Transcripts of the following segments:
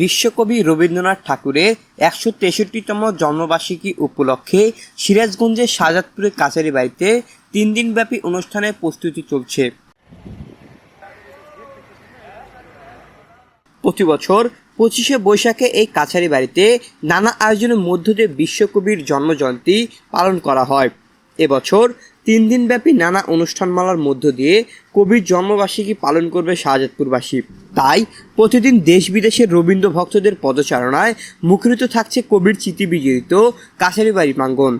বিশ্বকবি রবীন্দ্রনাথ ঠাকুরের একশো তেষট্টিতম জন্মবার্ষিকী উপলক্ষে সিরাজগঞ্জের শাহজাদপুরের কাছারি বাড়িতে তিন দিনব্যাপী অনুষ্ঠানের প্রস্তুতি চলছে। প্রতি বছর পঁচিশে বৈশাখে এই কাছারি বাড়িতে নানা আয়োজনের মধ্য দিয়ে বিশ্বকবির জন্মজয়ন্তী পালন করা হয়। এবছর তিন দিনব্যাপী নানা অনুষ্ঠানমালার মধ্য দিয়ে কবির জন্মবার্ষিকী পালন করবে শাহজাদপুরবাসী। তাই প্রতিদিন দেশ বিদেশের রবীন্দ্র ভক্তদের পদচারণায় মুখরিত থাকছে কবির স্মৃতি বিজড়িত কাছারি বাড়ি প্রাঙ্গণ।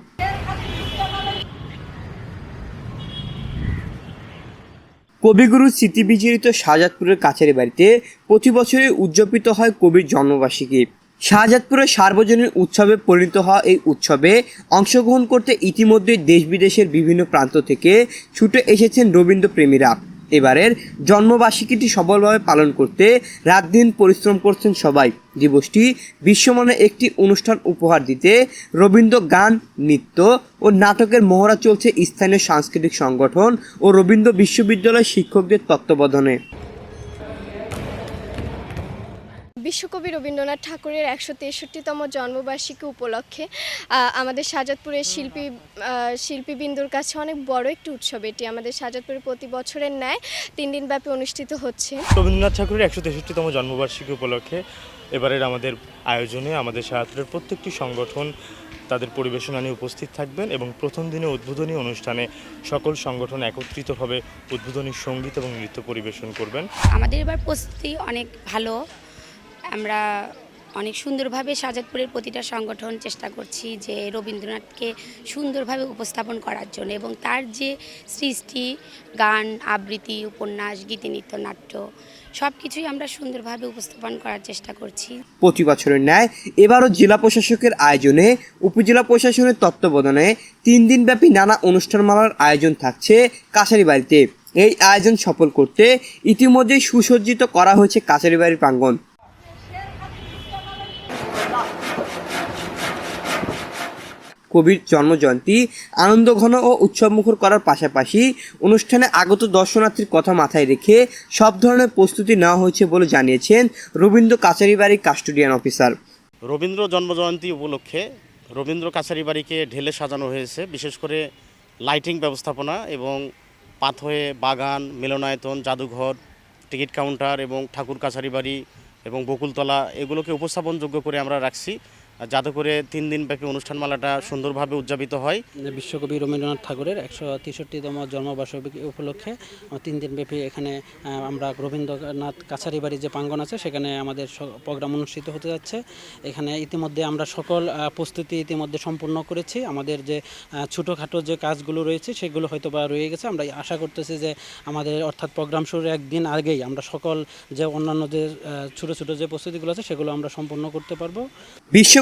কবিগুরু স্মৃতি বিজড়িত শাহজাদপুরের কাছারি বাড়িতে প্রতি বছরই উদযাপিত হয় কবির জন্মবার্ষিকী। শাহজাদপুরের সার্বজনীন উৎসবে পরিণত হওয়া এই উৎসবে অংশগ্রহণ করতে ইতিমধ্যেই দেশ বিদেশের বিভিন্ন প্রান্ত থেকে ছুটে এসেছেন রবীন্দ্রপ্রেমীরা। এবারের জন্মবার্ষিকীটি সফলভাবে পালন করতে রাত দিন পরিশ্রম করছেন সবাই। দিবসটি বিশ্বমানে একটি অনুষ্ঠান উপহার দিতে রবীন্দ্র গান, নৃত্য ও নাটকের মহড়া চলছে স্থানীয় সাংস্কৃতিক সংগঠন ও রবীন্দ্র বিশ্ববিদ্যালয়ের শিক্ষকদের তত্ত্বাবধানে। বিশ্বকবি রবীন্দ্রনাথ ঠাকুরের একশো তেষট্টিতম জন্মবার্ষিকী উপলক্ষে আমাদের শাহজাদপুরের শিল্পী শিল্পীবৃন্দুর কাছে অনেক বড় একটি উৎসব এটি। আমাদের শাহজাদপুরে প্রতি বছরের ন্যায় তিন দিনব্যাপী অনুষ্ঠিত হচ্ছে। রবীন্দ্রনাথ ঠাকুরের একশো তেষট্টিতম জন্মবার্ষিকী উপলক্ষে এবারের আমাদের আয়োজনে আমাদের শাহপুরের প্রত্যেকটি সংগঠন তাদের পরিবেশনা নিয়ে উপস্থিত থাকবেন এবং প্রথম দিনে উদ্বোধনী অনুষ্ঠানে সকল সংগঠন একত্রিতভাবে উদ্বোধনী সংগীত এবং নৃত্য পরিবেশন করবেন। আমাদের এবার প্রস্তুতি অনেক ভালো। আমরা অনেক সুন্দরভাবে শাহজাদপুরের প্রতিটা সংগঠন চেষ্টা করছি যে রবীন্দ্রনাথকে সুন্দরভাবে উপস্থাপন করার জন্য এবং তার যে সৃষ্টি, গান, আবৃত্তি, উপন্যাস গীতিনৃত্য নাট্য সব কিছুই আমরা সুন্দরভাবে উপস্থাপন করার চেষ্টা করছি। প্রতি বছরের ন্যায় এবারও জেলা প্রশাসকের আয়োজনে, উপজেলা প্রশাসনের তত্ত্বাবধানে তিন দিনব্যাপী নানা অনুষ্ঠানমালার আয়োজন থাকছে কাছারি বাড়িতে এই আয়োজন সফল করতে ইতিমধ্যেই সুসজ্জিত করা হয়েছে কাছারি বাড়ির প্রাঙ্গণ। কবির জন্মজয়ন্তী, আনন্দঘন ও উৎসবমুখর করার পাশাপাশি অনুষ্ঠানে আগত দর্শনার্থীর কথা মাথায় রেখে সব ধরনের প্রস্তুতি নেওয়া হয়েছে বলে জানিয়েছেন রবীন্দ্র কাছারি বাড়ির কাস্টোডিয়ান অফিসার। রবীন্দ্র জন্মজয়ন্তী উপলক্ষে রবীন্দ্র কাছারি বাড়িকে ঢেলে সাজানো হয়েছে, বিশেষ করে লাইটিং ব্যবস্থাপনা এবং পাথয়ে বাগান, মিলনায়তন, জাদুঘর, টিকিট কাউন্টার এবং ঠাকুর কাছারি বাড়ি এবং বকুলতলা এগুলোকে উপস্থাপনযোগ্য করে আমরা রাখছি। যাতে করে তিন দিনব্যাপী অনুষ্ঠানমালাটা সুন্দরভাবে উদযাপিত হয়। বিশ্বকবি রবীন্দ্রনাথ ঠাকুরের একশো তেষট্টিতম জন্মবার্ষিকী উপলক্ষে তিন দিনব্যাপী এখানে আমরা রবীন্দ্রনাথ কাছারি বাড়ি যে প্রাঙ্গন আছে সেখানে আমাদের প্রোগ্রাম অনুষ্ঠিত হতে যাচ্ছে। এখানে ইতিমধ্যে আমরা সকল প্রস্তুতি ইতিমধ্যে সম্পূর্ণ করেছি। আমাদের যে ছোটোখাটো যে কাজগুলো রয়েছে সেগুলো হয়তো বা রয়ে গেছে। আমরা আশা করতেছি যে আমাদের অর্থাৎ প্রোগ্রাম শুরুর একদিন আগেই আমরা সকল যে অন্যান্য যে ছোটো ছোটো যে প্রস্তুতিগুলো আছে সেগুলো আমরা সম্পূর্ণ করতে পারব।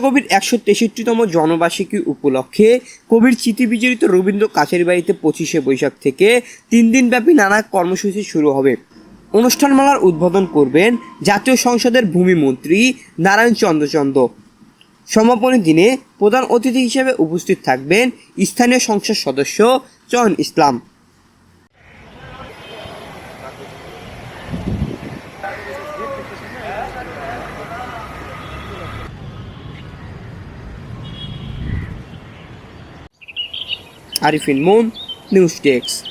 বিশ্বকবির একশো তেষট্টিতম জন্মবার্ষিকী উপলক্ষে কবির স্মৃতি বিজড়িত রবীন্দ্র কাছের বাড়িতে পঁচিশে বৈশাখ থেকে তিন দিনব্যাপী নানা কর্মসূচি শুরু হবে। অনুষ্ঠানমালার উদ্বোধন করবেন জাতীয় সংসদের ভূমিমন্ত্রী নারায়ণ চন্দ্রচন্দ্র সমাপনী দিনে প্রধান অতিথি হিসেবে উপস্থিত থাকবেন স্থানীয় সংসদ সদস্য চয়ন ইসলাম। আরিফিন মোম নিউজ ডেস্ক।